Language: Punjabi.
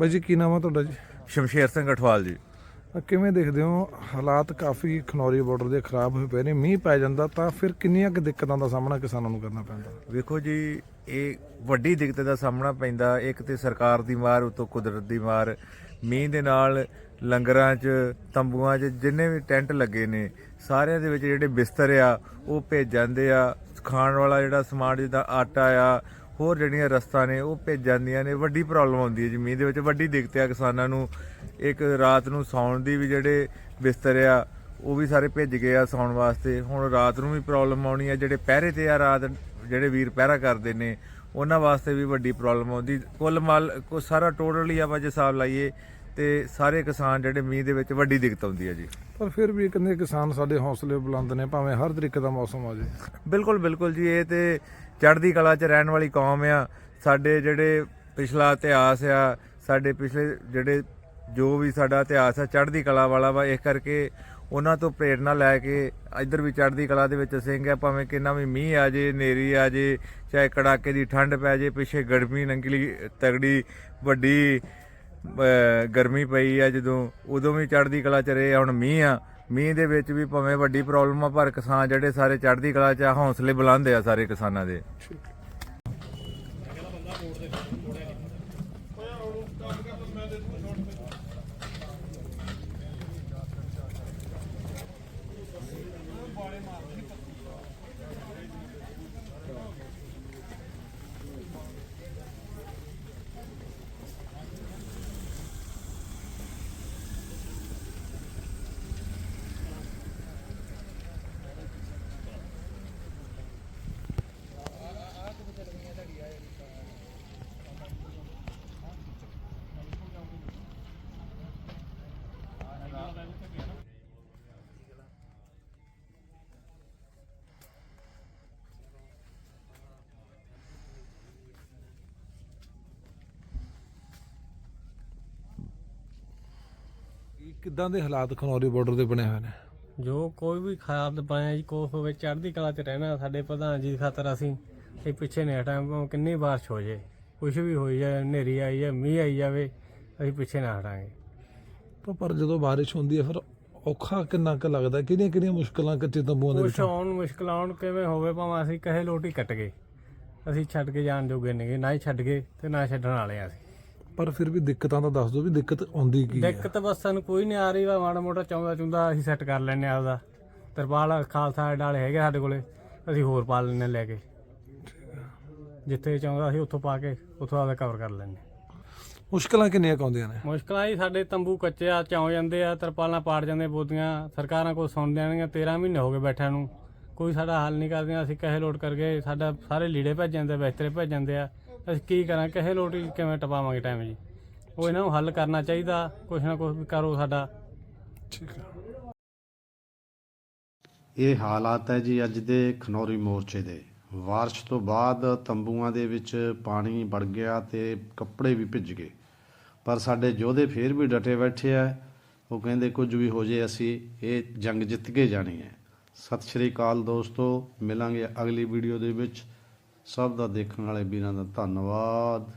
ਬਾਈ ਜੀ ਕੀ ਨਾਮ ਆ ਤੁਹਾਡਾ ਜੀ? ਸ਼ਮਸ਼ੇਰ ਸਿੰਘ ਅਠਵਾਲ ਜੀ। ਅਹ ਕਿਵੇਂ ਦੇਖਦੇ ਹੋ? ਹਾਲਾਤ ਕਾਫੀ ਖਨੌਰੀ ਬਾਰਡਰ ਦੇ ਖਰਾਬ ਹੋਏ ਪਏ ਨੇ ਮੀਂਹ ਪੈ ਜਾਂਦਾ ਤਾਂ ਫਿਰ ਕਿੰਨੀਆਂ ਕੁ ਦਿੱਕਤਾਂ ਦਾ ਸਾਹਮਣਾ ਕਿਸਾਨਾਂ ਨੂੰ ਕਰਨਾ ਪੈਂਦਾ? ਵੇਖੋ ਜੀ ਇਹ ਵੱਡੀ ਦਿੱਕਤ ਦਾ ਸਾਹਮਣਾ ਪੈਂਦਾ। ਇੱਕ ਤੇ ਸਰਕਾਰ ਦੀ ਮਾਰ ਉਤੋਂ ਕੁਦਰਤ ਦੀ ਮਾਰ। ਮੀਂਹ ਦੇ ਨਾਲ ਲੰਗਰਾਂ 'ਚ ਤੰਬੂਆਂ 'ਚ ਜਿੰਨੇ ਵੀ ਟੈਂਟ ਲੱਗੇ ਨੇ ਸਾਰਿਆਂ ਦੇ ਵਿੱਚ ਜਿਹੜੇ ਬਿਸਤਰ ਆ ਉਹ ਭੇਜ ਜਾਂਦੇ ਆ। ਖਾਣ ਵਾਲਾ ਜਿਹੜਾ ਸਮਾਨ ਜਿੱਦਾਂ ਆਟਾ ਆ ਹੋਰ ਜਿਹੜੀਆਂ ਰਸਤਾ ਨੇ, ਉਹ ਭੇਜ ਜਾਂਦੀਆਂ ਨੇ, ਵੱਡੀ ਪ੍ਰੋਬਲਮ ਆਉਂਦੀ ਹੈ ਜ਼ਮੀਨ ਦੇ ਵਿੱਚ ਵੱਡੀ ਦਿੱਕਤ ਆ ਕਿਸਾਨਾਂ ਨੂੰ। ਇੱਕ ਰਾਤ ਨੂੰ ਸੌਣ ਦੀ ਵੀ ਜਿਹੜੇ ਬਿਸਤਰ ਆ, ਉਹ ਵੀ ਸਾਰੇ ਭਿੱਜ ਗਏ ਆ ਸੌਣ ਵਾਸਤੇ। ਹੁਣ ਰਾਤ ਨੂੰ ਵੀ ਪ੍ਰੋਬਲਮ ਆਉਣੀ ਆ, ਜਿਹੜੇ ਪਹਿਰੇ ਤੇ ਆ ਰਾਤ, ਜਿਹੜੇ ਵੀਰ ਪਹਿਰਾ ਕਰਦੇ ਨੇ, ਉਹਨਾਂ ਵਾਸਤੇ ਵੀ ਵੱਡੀ ਪ੍ਰੋਬਲਮ ਆਉਂਦੀ। ਕੁੱਲ ਮਾਲ, ਕੋ ਸਾਰਾ ਟੋਟਲ ਹੀ ਆਪਾਂ ਜੇ ਹਿਸਾਬ ਲਾਈਏ ਤੇ ਸਾਰੇ ਕਿਸਾਨ ਜਿਹੜੇ ਮੀਂਹ ਦੇ ਵਿੱਚ ਵੱਡੀ ਦਿੱਕਤ ਆਉਂਦੀ ਹੈ ਜੀ। ਪਰ ਫਿਰ ਵੀ ਕਹਿੰਦੇ ਕਿਸਾਨ ਸਾਡੇ ਹੌਸਲੇ ਬੁਲੰਦ ਨੇ ਭਾਵੇਂ ਹਰ ਤਰੀਕੇ ਦਾ ਮੌਸਮ ਆ ਜਾਏ ਬਿਲਕੁਲ ਬਿਲਕੁਲ ਜੀ ਇਹ ਤੇ ਚੜ੍ਹਦੀ ਕਲਾ 'ਚ ਰਹਿਣ ਵਾਲੀ ਕੌਮ ਆ। ਸਾਡੇ ਜਿਹੜੇ ਪਿਛਲਾ ਇਤਿਹਾਸ ਆ ਸਾਡੇ ਪਿਛਲੇ ਜਿਹੜੇ ਜੋ ਵੀ ਸਾਡਾ ਇਤਿਹਾਸ ਆ ਚੜ੍ਹਦੀ ਕਲਾ ਵਾਲਾ ਵਾ ਇਸ ਕਰਕੇ ਉਹਨਾਂ ਤੋਂ ਪ੍ਰੇਰਣਾ ਲੈ ਕੇ ਇੱਧਰ ਵੀ ਚੜ੍ਹਦੀ ਕਲਾ ਦੇ ਵਿੱਚ ਸਿੰਘ ਆ ਭਾਵੇਂ ਕਿੰਨਾ ਵੀ ਮੀਂਹ ਆ ਜੇ ਹਨੇਰੀ ਆ ਜੇ ਚਾਹੇ ਕੜਾਕੇ ਦੀ ਠੰਡ ਪੈ ਜੇ ਪਿੱਛੇ ਗਰਮੀ ਨੰਗਲੀ ਤਗੜੀ ਵੱਡੀ ਗਰਮੀ ਪਈ ਆ ਜਦੋਂ ਉਦੋਂ ਵੀ ਚੜ੍ਹਦੀ ਕਲਾ ਚ ਰਹੇ ਆ, ਹੁਣ ਮੀਂਹ ਆ। ਮੀਂਹ ਦੇ ਵਿੱਚ ਵੀ ਭਾਵੇਂ ਵੱਡੀ ਪ੍ਰੋਬਲਮ ਆ ਪਰ ਕਿਸਾਨ ਜਿਹੜੇ ਸਾਰੇ ਚੜ੍ਹਦੀ ਕਲਾ ਚ ਆ, ਹੌਸਲੇ ਬੁਲੰਦ ਆ ਸਾਰੇ ਕਿਸਾਨਾਂ ਦੇ ਇਹ ਕਿੱਦਾਂ ਦੇ ਹਾਲਾਤ ਖਨੌਰੀ ਬਾਰਡਰ ਦੇ ਬਣੇ ਹੋਏ ਨੇ? ਜੋ ਕੋਈ ਵੀ ਖਾਦ ਪਾਇਆ ਜੀ ਕੋ ਹੋਵੇ ਚੜ੍ਹਦੀ ਕਲਾ 'ਚ ਰਹਿਣਾ ਸਾਡੇ ਪ੍ਰਧਾਨ ਜੀ ਦੀ ਖਾਤਰ ਅਸੀਂ ਇਹ ਪਿੱਛੇ ਨਹੀਂ ਹਟਾਂਗੇ ਕਿੰਨੀ ਬਾਰਿਸ਼ ਹੋ ਜੇ ਕੁਝ ਵੀ ਹੋਈ ਜਾਏ ਹਨੇਰੀ ਆਈ ਜਾਏ ਮੀਂਹ ਆਈ ਜਾਵੇ ਅਸੀਂ ਪਿੱਛੇ ਨਾ ਹਟਾਂਗੇ। ਪਰ ਪਰ ਜਦੋਂ ਬਾਰਿਸ਼ ਹੁੰਦੀ ਹੈ ਫਿਰ ਔਖਾ ਕਿੰਨਾ ਕੁ ਲੱਗਦਾ? ਕਿਹੜੀਆਂ ਕਿਹੜੀਆਂ ਮੁਸ਼ਕਲਾਂ ਕੱਚੇ ਤੰਬੂਆਂ ਦੇ ਕੁਛ ਵਿੱਚ? ਆਉਣ ਮੁਸ਼ਕਲ ਆਉਣ ਕਿਵੇਂ ਹੋਵੇ ਭਾਵੇਂ ਅਸੀਂ ਕਹੇ ਲੋਟੀ ਕੱਟ ਗਏ ਅਸੀਂ ਛੱਡ ਕੇ ਜਾਣ ਜੋਗੇ ਨਹੀਂਗੇ ਨਾ ਹੀ ਛੱਡ ਗਏ ਤੇ ਨਾ ਛੱਡਣ ਵਾਲੇ ਆ ਅਸੀਂ। ਪਰ ਫਿਰ ਵੀ ਦਿੱਕਤਾਂ ਤਾਂ ਦੱਸ ਦਿਓ ਵੀ ਦਿੱਕਤ ਆਉਂਦੀ ਕੀ ਹੈ ਦਿੱਕਤ ਬਸ ਸਾਨੂੰ ਕੋਈ ਨਹੀਂ ਆ ਰਹੀ ਵਾ ਮਾੜਾ ਮੋਟਾ ਚਾਹੁੰਦਾ ਚੁੰਦਾ ਅਸੀਂ ਸੈੱਟ ਕਰ ਲੈਨੇ ਆਪਦਾ। ਤਰਪਾਲ ਖਾਲਸਾ ਡਾਲੇ ਹੈਗੇ ਸਾਡੇ ਕੋਲੇ ਅਸੀਂ ਹੋਰ ਪਾ ਲੈਨੇ ਲੈ ਕੇ। ਜਿੱਥੇ ਚਾਹੁੰਦਾ ਅਸੀਂ ਉੱਥੋਂ ਪਾ ਕੇ ਉੱਥੋਂ ਆਪਦਾ ਕਵਰ ਕਰ ਲੈਨੇ ਮੁਸ਼ਕਲਾਂ ਕਿੰਨੀਆਂ ਆਉਂਦੀਆਂ ਨੇ? ਮੁਸ਼ਕਲਾਂ ਹੀ ਸਾਡੇ ਤੰਬੂ ਕੱਚੇ ਆ ਚਾਉ ਜਾਂਦੇ ਆ ਤਰਪਾਲਾਂ ਪਾੜ ਜਾਂਦੇ ਬੋਦੀਆਂ ਸਰਕਾਰਾਂ ਕੋਲ ਸੁਣ ਦੇਣਗੀਆਂ 13 ਮਹੀਨੇ ਹੋ ਗਏ ਬੈਠਿਆਂ ਨੂੰ। ਕੋਈ ਸਾਡਾ ਹੱਲ ਨਹੀਂ ਕਰਦੀਆਂ ਅਸੀਂ ਕਹੇ ਲੋਟ ਕਰਕੇ ਸਾਡਾ ਸਾਰੇ ਲੀੜੇ ਭੇਜ ਜਾਂਦੇ ਬਿਸਤਰੇ ਭੇਜ ਜਾਂਦੇ ਆ। ਅਸੀਂ ਕੀ ਕਰਾਂ ਕਹੇ ਲੋਟ ਕਿਵੇਂ ਟਪਾਵਾਂਗੇ ਟਾਈਮ ਜੀ? ਉਹ ਇਹਨਾਂ ਨੂੰ ਹੱਲ ਕਰਨਾ ਚਾਹੀਦਾ ਕੁਛ ਨਾ ਕੁਛ ਵੀ ਕਰੋ ਸਾਡਾ। ਠੀਕ ਹੈ ਇਹ ਹਾਲਾਤ ਹੈ ਜੀ ਅੱਜ ਦੇ ਖਨੌਰੀ ਮੋਰਚੇ ਦੇ। ਬਾਰਿਸ਼ ਤੋਂ ਬਾਅਦ ਤੰਬੂਆਂ ਦੇ ਵਿੱਚ ਪਾਣੀ ਵੜ ਗਿਆ ਤੇ ਕੱਪੜੇ ਵੀ ਭਿੱਜ ਗਏ। ਪਰ ਸਾਡੇ ਯੋਧੇ ਫੇਰ ਵੀ ਡਟੇ ਬੈਠੇ ਆ। ਉਹ ਕਹਿੰਦੇ ਕੁਝ ਵੀ ਹੋ ਜੇ ਅਸੀਂ ਇਹ ਜੰਗ ਜਿੱਤ ਕੇ ਜਾਣੀ ਹੈ। ਸਤਿ ਸ਼੍ਰੀ ਅਕਾਲ ਦੋਸਤੋ ਮਿਲਾਂਗੇ ਅਗਲੀ ਵੀਡੀਓ ਦੇ ਵਿੱਚ। ਸਭ ਦਾ ਦੇਖਣ ਵਾਲੇ ਵੀਰਾਂ ਦਾ ਧੰਨਵਾਦ।